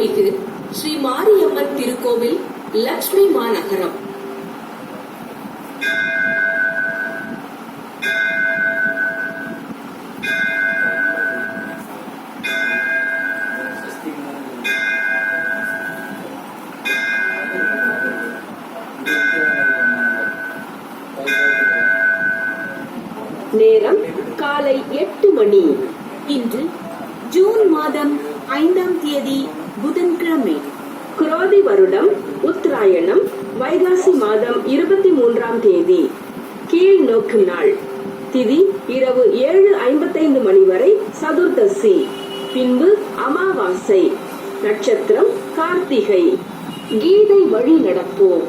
அருள்மிகு ஸ்ரீ மாரியம்மன் திருக்கோவில் லட்சுமி மாநகரம். நேரம் காலை எட்டு மணி. இன்று ஜூன் மாதம் குரோதி வருடம் உத்ராயணம் வைகாசி மாதம் இருபத்தி மூன்றாம் தேதி கீழ் நோக்கு நாள். திதி இரவு ஏழு ஐம்பத்தைந்து மணி வரை சதுர்தசி. பின்பு அமாவாசை. நட்சத்திரம் கார்த்திகை. கீதை வழி நடப்போம்.